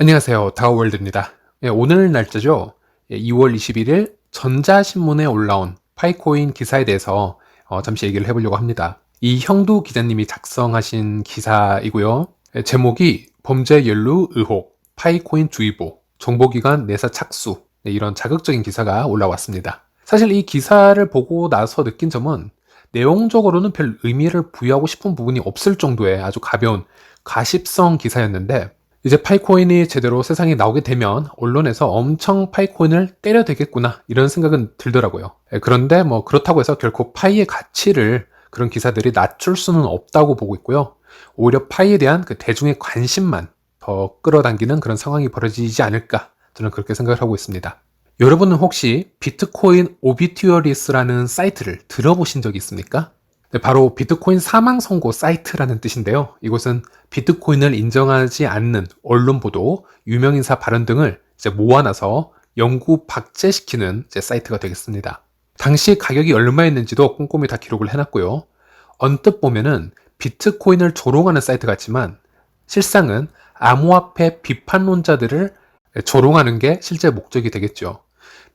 안녕하세요. 다우월드입니다. 예, 오늘 날짜죠. 예, 2월 21일 전자신문에 올라온 파이코인 기사에 대해서 어, 잠시 얘기를 해보려고 합니다. 이 형두 기자님이 작성하신 기사이고요. 예, 제목이 범죄 연루 의혹, 파이코인 주의보, 정보기관 내사 착수 네, 이런 자극적인 기사가 올라왔습니다. 사실 이 기사를 보고 나서 느낀 점은 내용적으로는 별 의미를 부여하고 싶은 부분이 없을 정도의 아주 가벼운 가십성 기사였는데 이제 파이코인이 제대로 세상에 나오게 되면 언론에서 엄청 파이코인을 때려대겠구나 이런 생각은 들더라고요. 예, 그런데 뭐 그렇다고 해서 결코 파이의 가치를 그런 기사들이 낮출 수는 없다고 보고 있고요. 오히려 파이에 대한 그 대중의 관심만 더 끌어당기는 그런 상황이 벌어지지 않을까 저는 그렇게 생각을 하고 있습니다. 여러분은 혹시 비트코인 오비튜어리스라는 사이트를 들어보신 적이 있습니까? 네, 바로 비트코인 사망 선고 사이트라는 뜻인데요. 이곳은 비트코인을 인정하지 않는 언론 보도, 유명인사 발언 등을 이제 모아놔서 영구 박제시키는 사이트가 되겠습니다. 당시 가격이 얼마였는지도 꼼꼼히 다 기록을 해놨고요. 언뜻 보면은 비트코인을 조롱하는 사이트 같지만 실상은 암호화폐 비판론자들을 조롱하는 게 실제 목적이 되겠죠.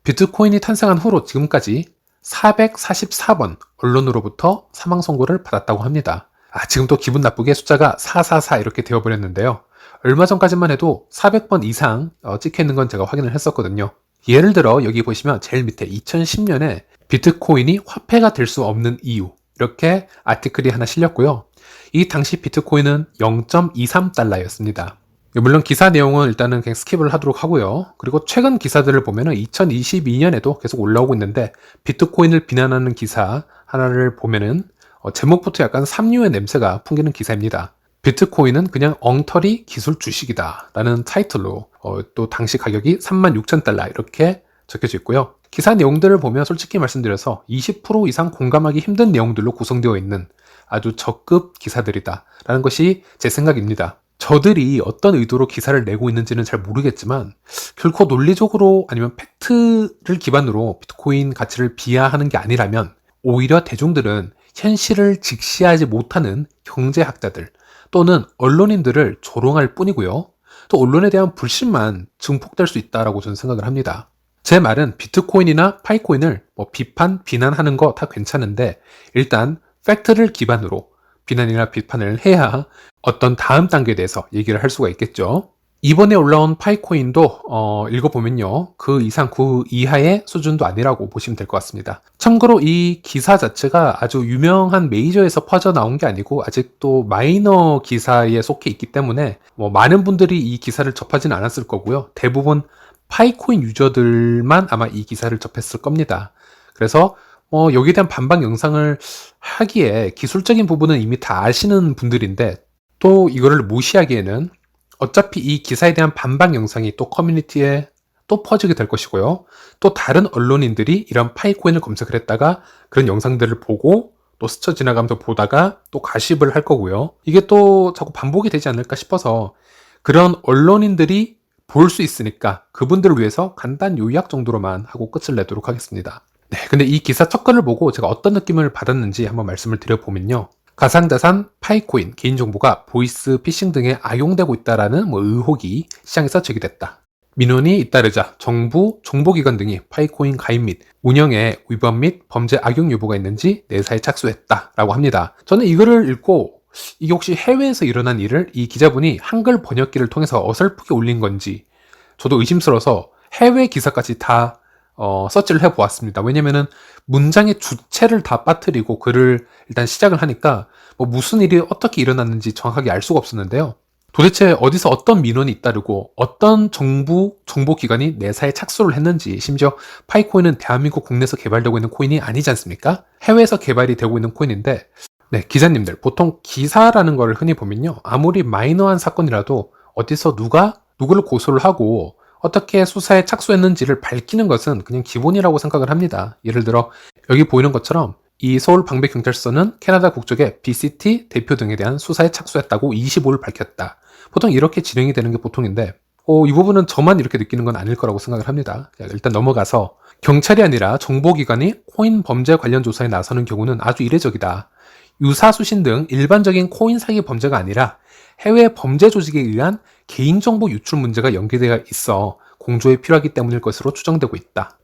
비트코인이 탄생한 후로 지금까지 444번 언론으로부터 사망 선고를 받았다고 합니다. 아, 지금 또 기분 나쁘게 숫자가 444 이렇게 되어버렸는데요. 얼마 전까지만 해도 400번 이상 어, 찍혀 있는 건 제가 확인을 했었거든요. 예를 들어 여기 보시면 제일 밑에 2010년에 비트코인이 화폐가 될 수 없는 이유 이렇게 아티클이 하나 실렸고요. 이 당시 비트코인은 0.23달러였습니다. 물론 기사 내용은 일단은 그냥 스킵을 하도록 하고요. 그리고 최근 기사들을 보면은 2022년에도 계속 올라오고 있는데 비트코인을 비난하는 기사 하나를 보면은 어, 제목부터 약간 삼류의 냄새가 풍기는 기사입니다. 비트코인은 그냥 엉터리 기술 주식이다 라는 타이틀로 어, 또 당시 가격이 36,000달러 이렇게 적혀져 있고요. 기사 내용들을 보면 솔직히 말씀드려서 20% 이상 공감하기 힘든 내용들로 구성되어 있는 아주 적급 기사들이다 라는 것이 제 생각입니다. 저들이 어떤 의도로 기사를 내고 있는지는 잘 모르겠지만 결코 논리적으로 아니면 팩트를 기반으로 비트코인 가치를 비하하는 게 아니라면 오히려 대중들은 현실을 직시하지 못하는 경제학자들 또는 언론인들을 조롱할 뿐이고요. 또 언론에 대한 불신만 증폭될 수 있다라고 저는 생각을 합니다. 제 말은 비트코인이나 파이코인을 뭐 비판, 비난하는 거 다 괜찮은데 일단 팩트를 기반으로 비난이나 비판을 해야 어떤 다음 단계에 대해서 얘기를 할 수가 있겠죠. 이번에 올라온 파이코인도 어, 읽어보면요. 그 이상 그 이하의 수준도 아니라고 보시면 될 것 같습니다. 참고로 이 기사 자체가 아주 유명한 메이저에서 퍼져나온 게 아니고 아직도 마이너 기사에 속해 있기 때문에 뭐 많은 분들이 이 기사를 접하지는 않았을 거고요. 대부분 파이코인 유저들만 아마 이 기사를 접했을 겁니다. 그래서 어, 여기에 대한 반박 영상을 하기에 기술적인 부분은 이미 다 아시는 분들인데 또 이거를 무시하기에는 어차피 이 기사에 대한 반박 영상이 또 커뮤니티에 또 퍼지게 될 것이고요. 또 다른 언론인들이 이런 파이코인을 검색을 했다가 그런 영상들을 보고 또 스쳐 지나가면서 보다가 또 가십을 할 거고요. 이게 또 자꾸 반복이 되지 않을까 싶어서 그런 언론인들이 볼 수 있으니까 그분들을 위해서 간단 요약 정도로만 하고 끝을 내도록 하겠습니다. 네, 근데 이 기사 첫 건을 보고 제가 어떤 느낌을 받았는지 한번 말씀을 드려보면요. 가상자산, 파이코인, 개인정보가 보이스 피싱 등에 악용되고 있다라는 뭐 의혹이 시장에서 제기됐다. 민원이 잇따르자 정부, 정보기관 등이 파이코인 가입 및 운영에 위반 및 범죄 악용 여부가 있는지 내사에 착수했다라고 합니다. 저는 이거를 읽고 이게 혹시 해외에서 일어난 일을 이 기자분이 한글 번역기를 통해서 어설프게 올린 건지 저도 의심스러워서 해외 기사까지 다 어, 서치를 해보았습니다. 왜냐면은 문장의 주체를 다 빠뜨리고 글을 일단 시작을 하니까 뭐 무슨 일이 어떻게 일어났는지 정확하게 알 수가 없었는데요. 도대체 어디서 어떤 민원이 잇따르고 어떤 정부 정보기관이 내사에 착수를 했는지 심지어 파이코인은 대한민국 국내에서 개발되고 있는 코인이 아니지 않습니까? 해외에서 개발이 되고 있는 코인인데 네, 기자님들 보통 기사라는 걸 흔히 보면요. 아무리 마이너한 사건이라도 어디서 누가 누구를 고소를 하고 어떻게 수사에 착수했는지를 밝히는 것은 그냥 기본이라고 생각을 합니다. 예를 들어 여기 보이는 것처럼 이 서울 방배경찰서는 캐나다 국적의 BCT 대표 등에 대한 수사에 착수했다고 25를 밝혔다. 보통 이렇게 진행이 되는 게 보통인데 어, 이 부분은 저만 이렇게 느끼는 건 아닐 거라고 생각을 합니다. 일단 넘어가서 경찰이 아니라 정보기관이 코인 범죄 관련 조사에 나서는 경우는 아주 이례적이다. 유사 수신 등 일반적인 코인 사기 범죄가 아니라 해외 범죄 조직에 의한 개인정보 유출 문제가 연계되어 있어 공조에 필요하기 때문일 것으로 추정되고 있다.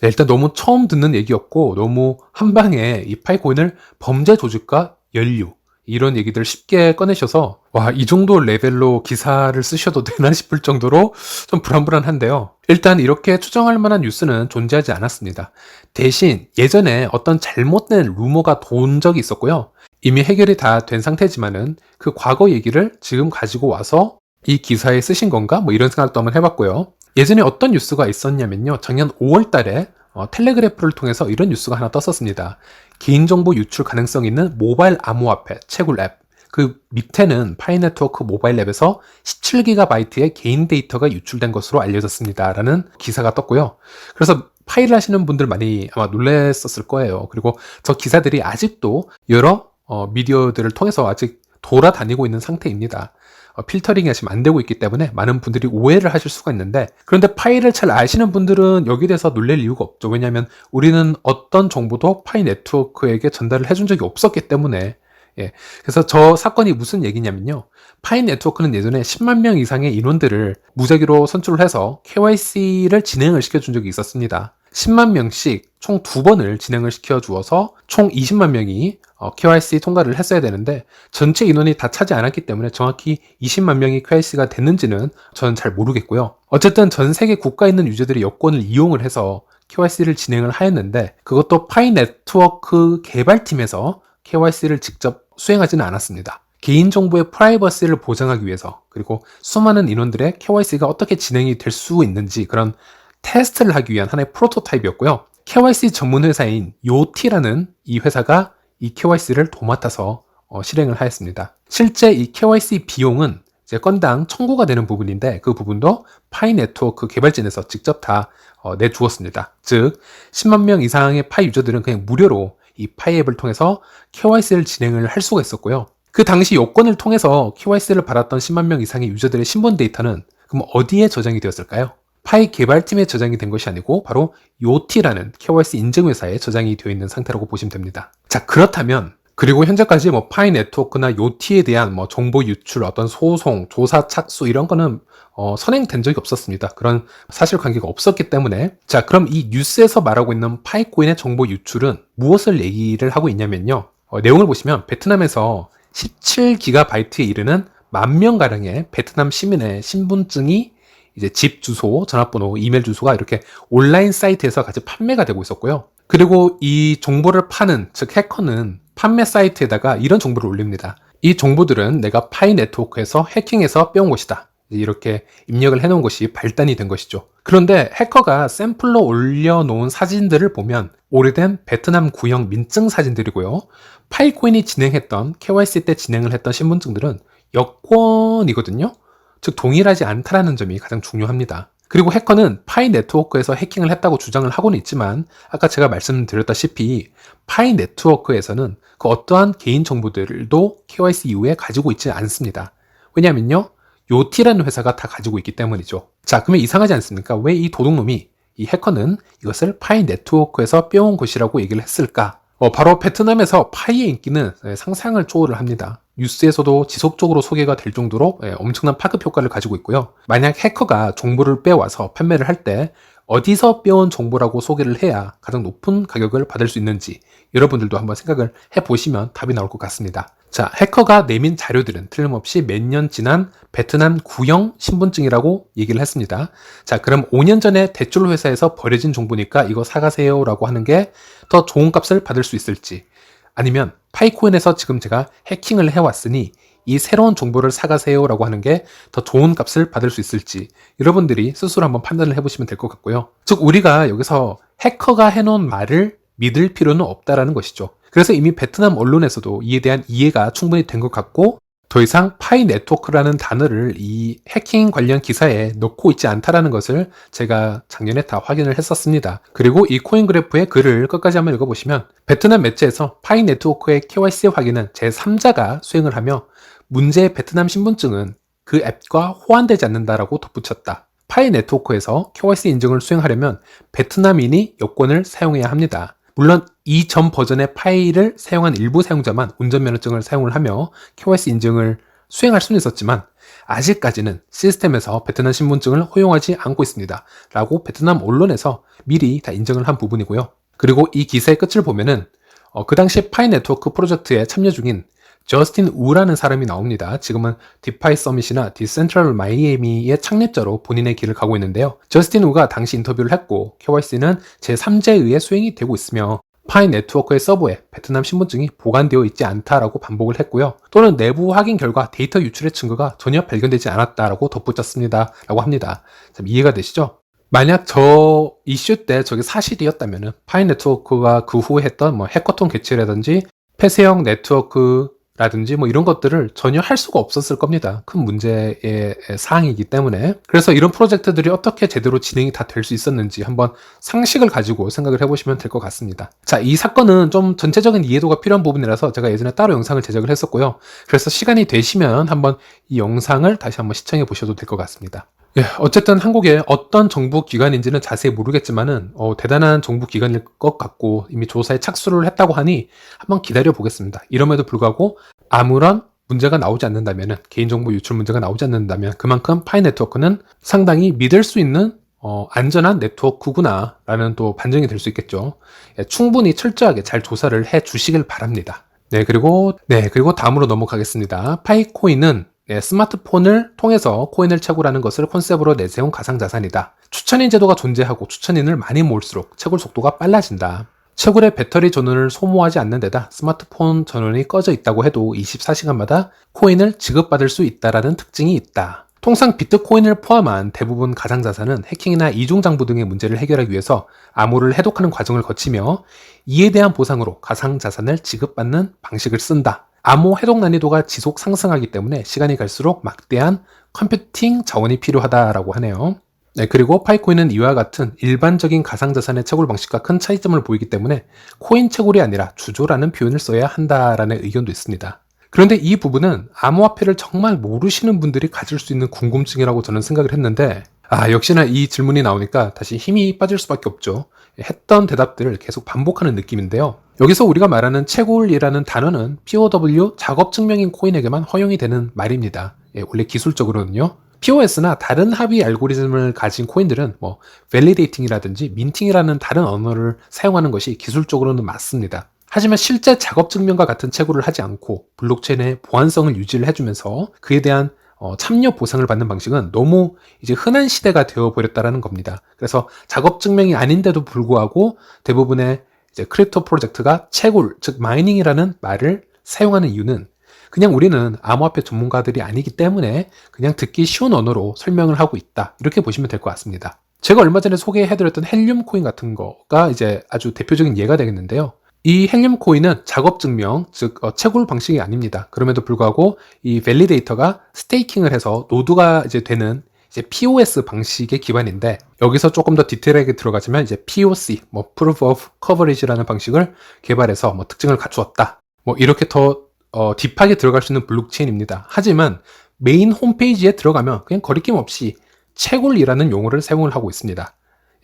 네, 일단 너무 처음 듣는 얘기였고 너무 한 방에 이 파이코인을 범죄 조직과 연류 이런 얘기들 쉽게 꺼내셔서 와 이 정도 레벨로 기사를 쓰셔도 되나 싶을 정도로 좀 불안불안한데요. 일단 이렇게 추정할 만한 뉴스는 존재하지 않았습니다. 대신 예전에 어떤 잘못된 루머가 돈 적이 있었고요. 이미 해결이 다 된 상태지만은 그 과거 얘기를 지금 가지고 와서 이 기사에 쓰신 건가? 뭐 이런 생각도 한번 해봤고요. 예전에 어떤 뉴스가 있었냐면요. 작년 5월 달에 어, 텔레그래프를 통해서 이런 뉴스가 하나 떴었습니다. 개인정보 유출 가능성 있는 모바일 암호화폐, 채굴 앱. 그 밑에는 파이 네트워크 모바일 앱에서 17GB의 개인 데이터가 유출된 것으로 알려졌습니다. 라는 기사가 떴고요. 그래서 파일 하시는 분들 많이 아마 놀랬었을 거예요. 그리고 저 기사들이 아직도 여러 어, 미디어들을 통해서 아직 돌아다니고 있는 상태입니다. 어, 필터링이 지금 안 되고 있기 때문에 많은 분들이 오해를 하실 수가 있는데 그런데 파일을 잘 아시는 분들은 여기에 대해서 놀랄 이유가 없죠. 왜냐하면 우리는 어떤 정보도 파이 네트워크에게 전달을 해준 적이 없었기 때문에 예. 그래서 저 사건이 무슨 얘기냐면요. 파이 네트워크는 예전에 10만 명 이상의 인원들을 무작위로 선출을 해서 KYC를 진행을 시켜준 적이 있었습니다. 10만 명씩 총 두 번을 진행을 시켜 주어서 총 20만 명이 어, KYC 통과를 했어야 되는데 전체 인원이 다 차지 않았기 때문에 정확히 20만 명이 KYC가 됐는지는 저는 잘 모르겠고요. 어쨌든 전 세계 국가에 있는 유저들이 여권을 이용을 해서 KYC를 진행을 하였는데 그것도 파이 네트워크 개발팀에서 KYC를 직접 수행하지는 않았습니다. 개인정보의 프라이버시를 보장하기 위해서 그리고 수많은 인원들의 KYC가 어떻게 진행이 될 수 있는지 그런 테스트를 하기 위한 하나의 프로토타입이었고요. KYC 전문 회사인 요티라는 이 회사가 이 KYC를 도맡아서 어, 실행을 하였습니다. 실제 이 KYC 비용은 이제 건당 청구가 되는 부분인데 그 부분도 파이 네트워크 개발진에서 직접 다 어, 내주었습니다. 즉 10만 명 이상의 파이 유저들은 그냥 무료로 이 파이 앱을 통해서 KYC를 진행을 할 수가 있었고요. 그 당시 요건을 통해서 KYC를 받았던 10만 명 이상의 유저들의 신분 데이터는 그럼 어디에 저장이 되었을까요? 파이 개발팀에 저장이 된 것이 아니고 바로 요티라는 KYC 인증 회사에 저장이 되어 있는 상태라고 보시면 됩니다. 자, 그렇다면 그리고 현재까지 뭐 파이 네트워크나 요티에 대한 뭐 정보 유출, 어떤 소송, 조사 착수 이런 거는 어, 선행된 적이 없었습니다. 그런 사실관계가 없었기 때문에 자 그럼 이 뉴스에서 말하고 있는 파이코인의 정보 유출은 무엇을 얘기를 하고 있냐면요. 어, 내용을 보시면 베트남에서 17기가바이트에 이르는 만 명 가량의 베트남 시민의 신분증이 이제 집 주소, 전화번호, 이메일 주소가 이렇게 온라인 사이트에서 같이 판매가 되고 있었고요. 그리고 이 정보를 파는, 즉 해커는 판매 사이트에다가 이런 정보를 올립니다. 이 정보들은 내가 파이 네트워크에서 해킹해서 빼온 것이다. 이렇게 입력을 해놓은 것이 발단이 된 것이죠. 그런데 해커가 샘플로 올려놓은 사진들을 보면 오래된 베트남 구형 민증 사진들이고요. 파이코인이 진행했던 KYC 때 진행을 했던 신분증들은 여권이거든요. 즉 동일하지 않다라는 점이 가장 중요합니다. 그리고 해커는 파이 네트워크에서 해킹을 했다고 주장을 하고는 있지만 아까 제가 말씀드렸다시피 파이 네트워크에서는 그 어떠한 개인 정보들도 KYC 이후에 가지고 있지 않습니다. 왜냐면요. 요티라는 회사가 다 가지고 있기 때문이죠. 자, 그러면 이상하지 않습니까? 왜 이 도둑놈이 이 해커는 이것을 파이 네트워크에서 빼온 것이라고 얘기를 했을까? 어, 바로 베트남에서 파이의 인기는 상상을 초월을 합니다. 뉴스에서도 지속적으로 소개가 될 정도로 예, 엄청난 파급 효과를 가지고 있고요. 만약 해커가 정보를 빼와서 판매를 할 때 어디서 빼온 정보라고 소개를 해야 가장 높은 가격을 받을 수 있는지 여러분들도 한번 생각을 해보시면 답이 나올 것 같습니다. 자, 해커가 내민 자료들은 틀림없이 몇 년 지난 베트남 구형 신분증이라고 얘기를 했습니다. 자, 그럼 5년 전에 대출 회사에서 버려진 정보니까 이거 사가세요라고 하는 게 더 좋은 값을 받을 수 있을지 아니면 파이코인에서 지금 제가 해킹을 해왔으니 이 새로운 정보를 사가세요 라고 하는 게 더 좋은 값을 받을 수 있을지 여러분들이 스스로 한번 판단을 해보시면 될 것 같고요. 즉 우리가 여기서 해커가 해놓은 말을 믿을 필요는 없다라는 것이죠. 그래서 이미 베트남 언론에서도 이에 대한 이해가 충분히 된 것 같고 더 이상 파이 네트워크라는 단어를 이 해킹 관련 기사에 넣고 있지 않다라는 것을 제가 작년에 다 확인을 했었습니다. 그리고 이 코인그래프의 글을 끝까지 한번 읽어보시면 베트남 매체에서 파이 네트워크의 KYC 확인은 제3자가 수행을 하며 문제의 베트남 신분증은 그 앱과 호환되지 않는다라고 덧붙였다. 파이 네트워크에서 KYC 인증을 수행하려면 베트남인이 여권을 사용해야 합니다. 물론 이전 버전의 파일을 사용한 일부 사용자만 운전면허증을 사용을 하며 KYC 인증을 수행할 수는 있었지만 아직까지는 시스템에서 베트남 신분증을 허용하지 않고 있습니다. 라고 베트남 언론에서 미리 다 인정을 한 부분이고요. 그리고 이 기사의 끝을 보면은 어, 그 당시 파이 네트워크 프로젝트에 참여 중인 저스틴 우라는 사람이 나옵니다. 지금은 디파이 서밋이나 디센트럴 마이애미의 창립자로 본인의 길을 가고 있는데요. 저스틴 우가 당시 인터뷰를 했고 KYC는 제3자에 의해 수행이 되고 있으며 파이 네트워크의 서버에 베트남 신분증이 보관되어 있지 않다라고 반복을 했고요. 또는 내부 확인 결과 데이터 유출의 증거가 전혀 발견되지 않았다라고 덧붙였습니다. 라고 합니다. 참 이해가 되시죠? 만약 저 이슈 때 저게 사실이었다면 파이 네트워크가 그 후에 했던 뭐 해커톤 개최라든지 폐쇄형 네트워크 라든지 뭐 이런 것들을 전혀 할 수가 없었을 겁니다. 큰 문제의 사항이기 때문에. 그래서 이런 프로젝트들이 어떻게 제대로 진행이 다 될 수 있었는지 한번 상식을 가지고 생각을 해보시면 될 것 같습니다. 자, 이 사건은 좀 전체적인 이해도가 필요한 부분이라서 제가 예전에 따로 영상을 제작을 했었고요. 그래서 시간이 되시면 한번 이 영상을 다시 한번 시청해 보셔도 될 것 같습니다. 예, 어쨌든 한국의 어떤 정부 기관인지는 자세히 모르겠지만은 어, 대단한 정부 기관일 것 같고 이미 조사에 착수를 했다고 하니 한번 기다려 보겠습니다. 이럼에도 불구하고 아무런 문제가 나오지 않는다면 개인정보 유출 문제가 나오지 않는다면 그만큼 파이 네트워크는 상당히 믿을 수 있는 어, 안전한 네트워크구나 라는 또 반증이 될 수 있겠죠. 예, 충분히 철저하게 잘 조사를 해 주시길 바랍니다. 네, 그리고, 네, 그리고 다음으로 넘어가겠습니다. 파이코인은 네, 스마트폰을 통해서 코인을 채굴하는 것을 컨셉으로 내세운 가상자산이다. 추천인 제도가 존재하고 추천인을 많이 모을수록 채굴 속도가 빨라진다. 채굴의 배터리 전원을 소모하지 않는 데다 스마트폰 전원이 꺼져 있다고 해도 24시간마다 코인을 지급받을 수 있다라는 특징이 있다. 통상 비트코인을 포함한 대부분 가상자산은 해킹이나 이중장부 등의 문제를 해결하기 위해서 암호를 해독하는 과정을 거치며 이에 대한 보상으로 가상자산을 지급받는 방식을 쓴다. 암호 해독 난이도가 지속 상승하기 때문에 시간이 갈수록 막대한 컴퓨팅 자원이 필요하다라고 하네요. 네, 그리고 파이코인은 이와 같은 일반적인 가상자산의 채굴 방식과 큰 차이점을 보이기 때문에 코인 채굴이 아니라 주조라는 표현을 써야 한다라는 의견도 있습니다. 그런데 이 부분은 암호화폐를 정말 모르시는 분들이 가질 수 있는 궁금증이라고 저는 생각을 했는데 아 역시나 이 질문이 나오니까 다시 힘이 빠질 수밖에 없죠. 했던 대답들을 계속 반복하는 느낌인데요. 여기서 우리가 말하는 채굴이라는 단어는 POW 작업 증명인 코인에게만 허용이 되는 말입니다. 예, 원래 기술적으로는요. POS나 다른 합의 알고리즘을 가진 코인들은 뭐 밸리데이팅이라든지 민팅이라는 다른 언어를 사용하는 것이 기술적으로는 맞습니다. 하지만 실제 작업 증명과 같은 채굴을 하지 않고 블록체인의 보안성을 유지를 해주면서 그에 대한 어, 참여 보상을 받는 방식은 너무 이제 흔한 시대가 되어 버렸다라는 겁니다. 그래서 작업 증명이 아닌데도 불구하고 대부분의 이제 크립토 프로젝트가 채굴, 즉 마이닝이라는 말을 사용하는 이유는 그냥 우리는 암호화폐 전문가들이 아니기 때문에 그냥 듣기 쉬운 언어로 설명을 하고 있다. 이렇게 보시면 될 것 같습니다. 제가 얼마 전에 소개해드렸던 헬륨 코인 같은 거가 이제 아주 대표적인 예가 되겠는데요. 이 헬륨 코인은 작업 증명, 즉 어, 채굴 방식이 아닙니다. 그럼에도 불구하고 이 밸리데이터가 스테이킹을 해서 노드가 이제 되는 이제 POS 방식의 기반인데 여기서 조금 더 디테일하게 들어가자면 이제 POC, 뭐 Proof of Coverage라는 방식을 개발해서 뭐 특징을 갖추었다. 뭐 이렇게 더 어, 딥하게 들어갈 수 있는 블록체인입니다. 하지만 메인 홈페이지에 들어가면 그냥 거리낌 없이 채굴이라는 용어를 사용을 하고 있습니다.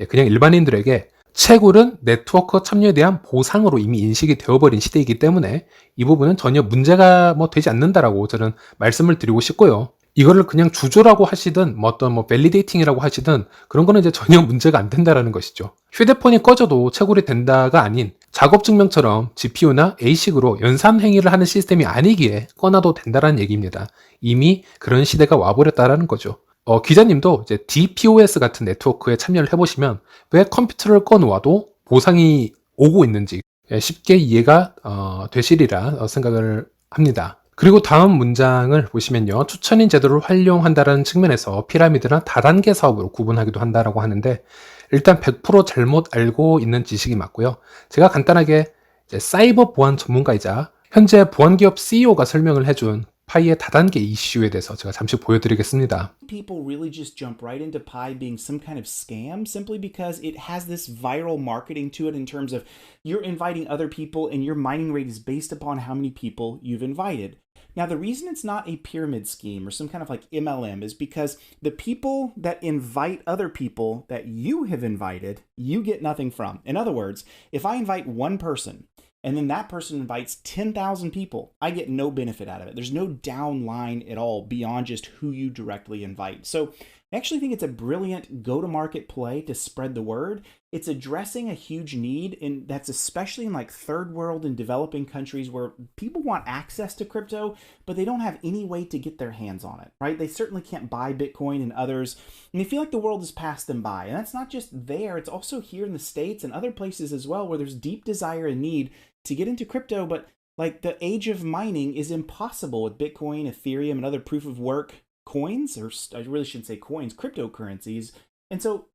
예, 그냥 일반인들에게 채굴은 네트워크 참여에 대한 보상으로 이미 인식이 되어버린 시대이기 때문에 이 부분은 전혀 문제가 뭐 되지 않는다라고 저는 말씀을 드리고 싶고요. 이거를 그냥 주조라고 하시든 뭐 어떤 뭐 밸리데이팅이라고 하시든 그런 거는 이제 전혀 문제가 안 된다라는 것이죠. 휴대폰이 꺼져도 채굴이 된다가 아닌 작업 증명처럼 GPU나 ASIC으로 연산 행위를 하는 시스템이 아니기에 꺼놔도 된다라는 얘기입니다. 이미 그런 시대가 와버렸다라는 거죠. 어, 기자님도 이제 DPoS 같은 네트워크에 참여를 해보시면 왜 컴퓨터를 꺼놓아도 보상이 오고 있는지 예, 쉽게 이해가 어, 되시리라 생각을 합니다. 그리고 다음 문장을 보시면요. 추천인 제도를 활용한다는 측면에서 피라미드나 다단계 사업으로 구분하기도 한다라고 하는데 일단 100% 잘못 알고 있는 지식이 맞고요. 제가 간단하게 사이버 보안 전문가이자 현재 보안기업 CEO가 설명을 해준 파이의 다단계 이슈에 대해서 제가 잠시 보여드리겠습니다. People really just jump right into Pi being some kind of scam simply because it has this viral marketing to it in terms of you're inviting other people and your mining rate is based upon how many people you've invited. Now, the reason it's not a pyramid scheme or some kind of like MLM is because the people that invite other people that you have invited, you get nothing from. In other words, if I invite one person and then that person invites 10,000 people, I get no benefit out of it. There's no down line at all beyond just who you directly invite. So I actually think it's a brilliant go to market play to spread the word. It's addressing a huge need, and that's especially in like third world and developing countries where people want access to crypto, but they don't have any way to get their hands on it, right? They certainly can't buy Bitcoin and others, and they feel like the world has passed them by. And that's not just there, it's also here in the States and other places as well where there's deep desire and need to get into crypto, but like the age of mining is impossible with Bitcoin, Ethereum, and other proof of work coins, or I really shouldn't say coins, cryptocurrencies. And so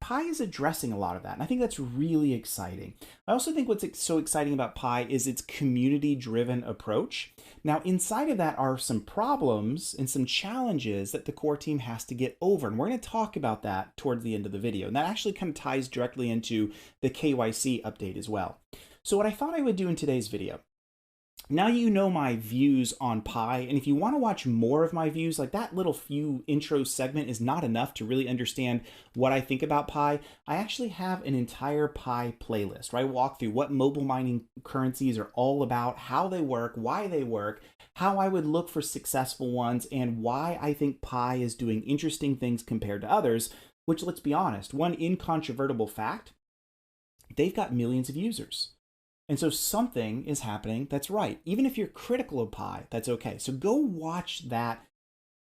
Pi is addressing a lot of that. And I think that's really exciting. I also think what's so exciting about Pi is its community driven approach. Now, inside of that are some problems and some challenges that the core team has to get over. And we're going to talk about that towards the end of the video. And that actually kind of ties directly into the KYC update as well. So, what I thought I would do in today's video now you know my views on Pi, and if you want to watch more of my views, like that little few intro segment is not enough to really understand what I think about Pi. I actually have an entire Pi playlist I walk through what mobile mining currencies are all about, how they work, why they work, how I would look for successful ones, and why I think Pi is doing interesting things compared to others. Which, let's be honest, one incontrovertible fact they've got millions of users. And so something is happening that's right. Even if you're critical of Pi, that's okay. So go watch that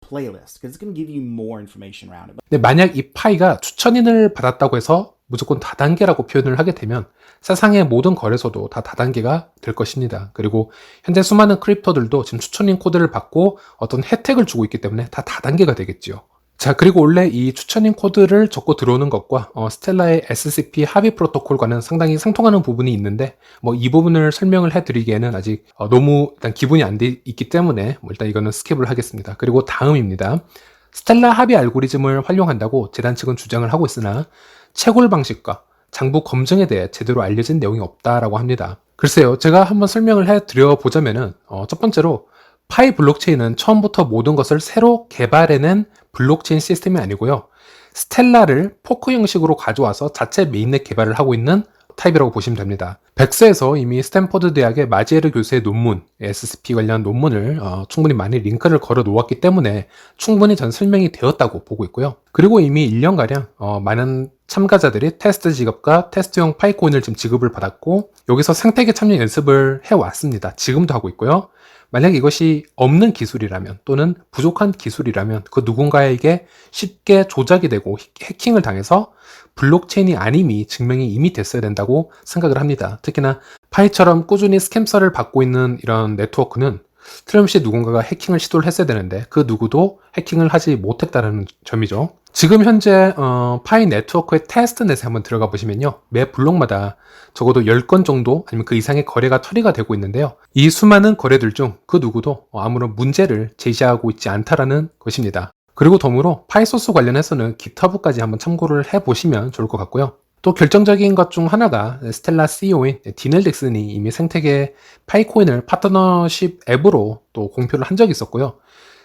playlist because it's going to give you more information around it. 근데 만약 이 파이가 추천인을 받았다고 해서 무조건 다단계라고 표현을 하게 되면 세상의 모든 거래소도 다 다단계가 될 것입니다. 그리고 현재 수많은 크립토들도 지금 추천인 코드를 받고 어떤 혜택을 주고 있기 때문에 다 다단계가 되겠지요. 자, 그리고 원래 이 추천인 코드를 적고 들어오는 것과 어, 스텔라의 SCP 합의 프로토콜과는 상당히 상통하는 부분이 있는데 뭐 이 부분을 설명을 해드리기에는 아직 어, 너무 일단 기분이 안 돼 있기 때문에 뭐 일단 이거는 스킵을 하겠습니다. 그리고 다음입니다. 스텔라 합의 알고리즘을 활용한다고 재단 측은 주장을 하고 있으나 채굴 방식과 장부 검증에 대해 제대로 알려진 내용이 없다라고 합니다. 글쎄요, 제가 한번 설명을 해드려 보자면은 어, 첫 번째로 파이 블록체인은 처음부터 모든 것을 새로 개발해낸 블록체인 시스템이 아니고요. 스텔라를 포크 형식으로 가져와서 자체 메인넷 개발을 하고 있는 타입이라고 보시면 됩니다. 백스에서 이미 스탠퍼드 대학의 마지에르 교수의 논문, SCP 관련 논문을 어, 충분히 많이 링크를 걸어 놓았기 때문에 충분히 전 설명이 되었다고 보고 있고요. 그리고 이미 1년가량 어, 많은 참가자들이 테스트 지급과 테스트용 파이코인을 지금 지급을 받았고 여기서 생태계 참여 연습을 해왔습니다. 지금도 하고 있고요. 만약 이것이 없는 기술이라면 또는 부족한 기술이라면 그 누군가에게 쉽게 조작이 되고 해킹을 당해서 블록체인이 아님이 증명이 이미 됐어야 된다고 생각을 합니다. 특히나 파이처럼 꾸준히 스캠서를 받고 있는 이런 네트워크는 틀림없이 누군가가 해킹을 시도를 했어야 되는데 그 누구도 해킹을 하지 못했다는 점이죠. 지금 현재 어, 파이 네트워크의 테스트넷에 한번 들어가 보시면요. 매 블록마다 적어도 10건 정도 아니면 그 이상의 거래가 처리가 되고 있는데요. 이 수많은 거래들 중 그 누구도 아무런 문제를 제시하고 있지 않다라는 것입니다. 그리고 덤으로 파이소스 관련해서는 기타브까지 한번 참고를 해보시면 좋을 것 같고요. 또 결정적인 것 중 하나가 스텔라 CEO인 디넬 덱슨이 이미 생태계 파이코인을 파트너십 앱으로 또 공표를 한 적이 있었고요.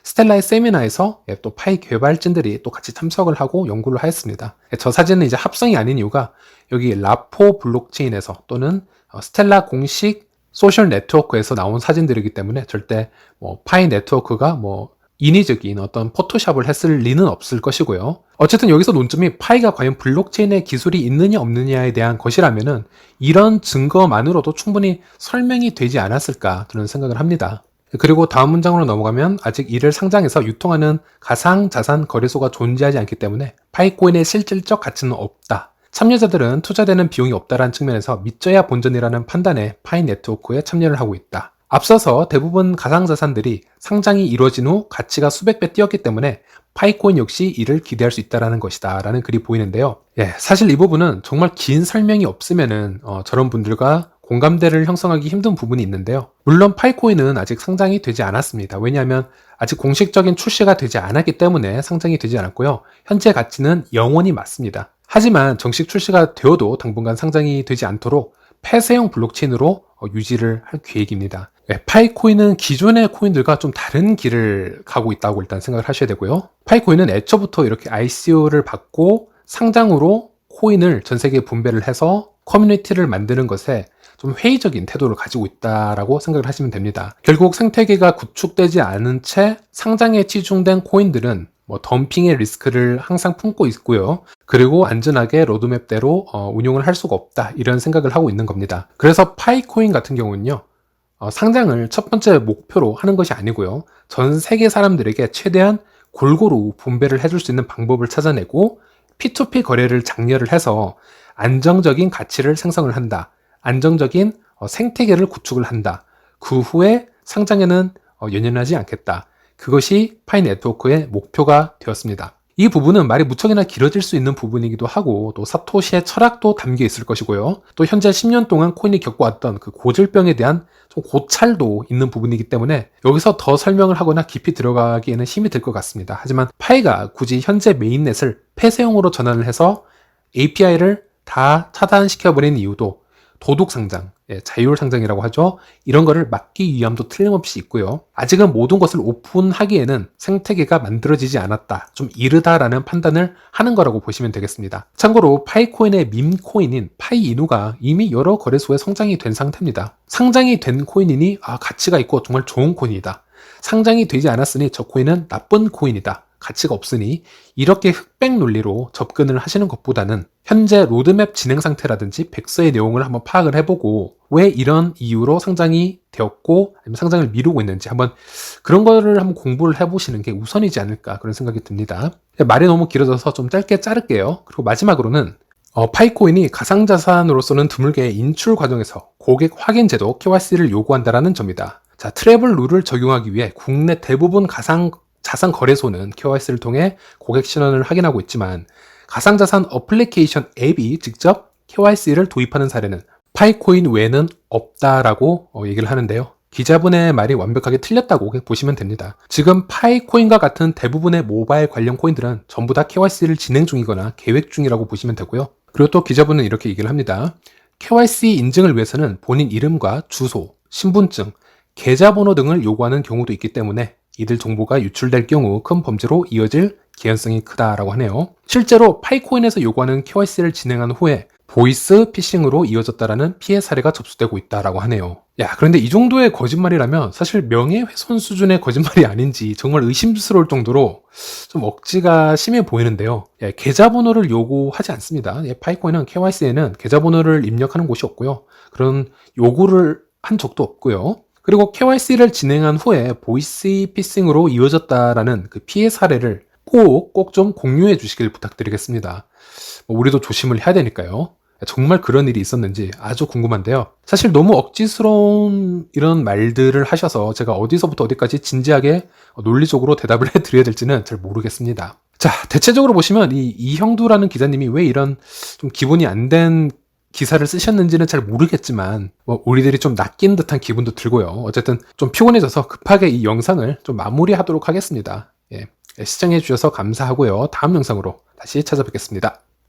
스텔라의 세미나에서 또 파이 개발진들이 또 같이 참석을 하고 연구를 하였습니다. 저 사진은 이제 합성이 아닌 이유가 여기 라포 블록체인에서 또는 스텔라 공식 소셜 네트워크에서 나온 사진들이기 때문에 절대 뭐 파이 네트워크가 뭐 인위적인 어떤 포토샵을 했을 리는 없을 것이고요. 어쨌든 여기서 논점이 파이가 과연 블록체인의 기술이 있느냐 없느냐에 대한 것이라면은 이런 증거만으로도 충분히 설명이 되지 않았을까 그런 생각을 합니다. 그리고 다음 문장으로 넘어가면 아직 이를 상장해서 유통하는 가상 자산 거래소가 존재하지 않기 때문에 파이코인의 실질적 가치는 없다. 참여자들은 투자되는 비용이 없다라는 측면에서 믿져야 본전이라는 판단에 파이 네트워크에 참여를 하고 있다. 앞서서 대부분 가상자산들이 상장이 이루어진 후 가치가 수백 배 뛰었기 때문에 파이코인 역시 이를 기대할 수 있다는 것이다 라는 글이 보이는데요. 예, 사실 이 부분은 정말 긴 설명이 없으면은 어, 저런 분들과 공감대를 형성하기 힘든 부분이 있는데요. 물론 파이코인은 아직 상장이 되지 않았습니다. 왜냐하면 아직 공식적인 출시가 되지 않았기 때문에 상장이 되지 않았고요. 현재 가치는 영원히 맞습니다. 하지만 정식 출시가 되어도 당분간 상장이 되지 않도록 폐쇄형 블록체인으로 어, 유지를 할 계획입니다. 네, 파이코인은 기존의 코인들과 좀 다른 길을 가고 있다고 일단 생각을 하셔야 되고요. 파이코인은 애초부터 이렇게 ICO를 받고 상장으로 코인을 전 세계에 분배를 해서 커뮤니티를 만드는 것에 좀 회의적인 태도를 가지고 있다라고 생각을 하시면 됩니다. 결국 생태계가 구축되지 않은 채 상장에 치중된 코인들은 뭐 덤핑의 리스크를 항상 품고 있고요. 그리고 안전하게 로드맵대로 어, 운용을 할 수가 없다 이런 생각을 하고 있는 겁니다. 그래서 파이코인 같은 경우는요. 어, 상장을 첫 번째 목표로 하는 것이 아니고요. 전 세계 사람들에게 최대한 골고루 분배를 해줄 수 있는 방법을 찾아내고 P2P 거래를 장려를 해서 안정적인 가치를 생성을 한다. 안정적인 어, 생태계를 구축을 한다. 그 후에 상장에는 어, 연연하지 않겠다. 그것이 파이 네트워크의 목표가 되었습니다. 이 부분은 말이 무척이나 길어질 수 있는 부분이기도 하고 또 사토시의 철학도 담겨 있을 것이고요. 또 현재 10년 동안 코인이 겪어왔던 그 고질병에 대한 좀 고찰도 있는 부분이기 때문에 여기서 더 설명을 하거나 깊이 들어가기에는 힘이 들 것 같습니다. 하지만 파이가 굳이 현재 메인넷을 폐쇄용으로 전환을 해서 API를 다 차단시켜버린 이유도 도둑 상장, 예, 자율 상장이라고 하죠. 이런 거를 막기 위함도 틀림없이 있고요. 아직은 모든 것을 오픈하기에는 생태계가 만들어지지 않았다. 좀 이르다라는 판단을 하는 거라고 보시면 되겠습니다. 참고로 파이코인의 밈코인인 파이이누가 이미 여러 거래소에 성장이 된 상태입니다. 상장이 된 코인이니 아, 가치가 있고 정말 좋은 코인이다. 상장이 되지 않았으니 저 코인은 나쁜 코인이다. 가치가 없으니 이렇게 흑백 논리로 접근을 하시는 것보다는 현재 로드맵 진행 상태라든지 백서의 내용을 한번 파악을 해보고 왜 이런 이유로 상장이 되었고 아니면 상장을 미루고 있는지 한번 그런 거를 한번 공부를 해보시는 게 우선이지 않을까 그런 생각이 듭니다. 말이 너무 길어져서 좀 짧게 자를게요. 그리고 마지막으로는 어, 파이코인이 가상자산으로서는 드물게 인출 과정에서 고객 확인 제도 KYC를 요구한다라는 점이다. 자, 트래블 룰을 적용하기 위해 국내 대부분 가상 자산 거래소는 KYC를 통해 고객 신원을 확인하고 있지만 가상자산 어플리케이션 앱이 직접 KYC를 도입하는 사례는 파이코인 외에는 없다라고 어, 얘기를 하는데요. 기자분의 말이 완벽하게 틀렸다고 보시면 됩니다. 지금 파이코인과 같은 대부분의 모바일 관련 코인들은 전부 다 KYC를 진행 중이거나 계획 중이라고 보시면 되고요. 그리고 또 기자분은 이렇게 얘기를 합니다. KYC 인증을 위해서는 본인 이름과 주소, 신분증, 계좌번호 등을 요구하는 경우도 있기 때문에 이들 정보가 유출될 경우 큰 범죄로 이어질 개연성이 크다라고 하네요. 실제로 파이코인에서 요구하는 KYC를 진행한 후에 보이스 피싱으로 이어졌다라는 피해 사례가 접수되고 있다라고 하네요. 야, 그런데 이 정도의 거짓말이라면 사실 명예훼손 수준의 거짓말이 아닌지 정말 의심스러울 정도로 좀 억지가 심해 보이는데요. 예, 계좌번호를 요구하지 않습니다. 예, 파이코인은 KYC에는 계좌번호를 입력하는 곳이 없고요. 그런 요구를 한 적도 없고요. 그리고 KYC를 진행한 후에 보이스 피싱으로 이어졌다라는 그 피해 사례를 꼭 꼭 좀 공유해 주시길 부탁드리겠습니다. 뭐 우리도 조심을 해야 되니까요. 정말 그런 일이 있었는지 아주 궁금한데요. 사실 너무 억지스러운 이런 말들을 하셔서 제가 어디서부터 어디까지 진지하게 논리적으로 대답을 해드려야 될지는 잘 모르겠습니다. 자, 대체적으로 보시면 이 이형두라는 기자님이 왜 이런 좀 기분이 안 된 기사를 쓰셨는지는 잘 모르겠지만 뭐 우리들이 좀 낚인 듯한 기분도 들고요. 어쨌든 좀 피곤해져서 급하게 이 영상을 좀 마무리하도록 하겠습니다. 예, 시청해 주셔서 감사하고요. 다음 영상으로 다시 찾아뵙겠습니다.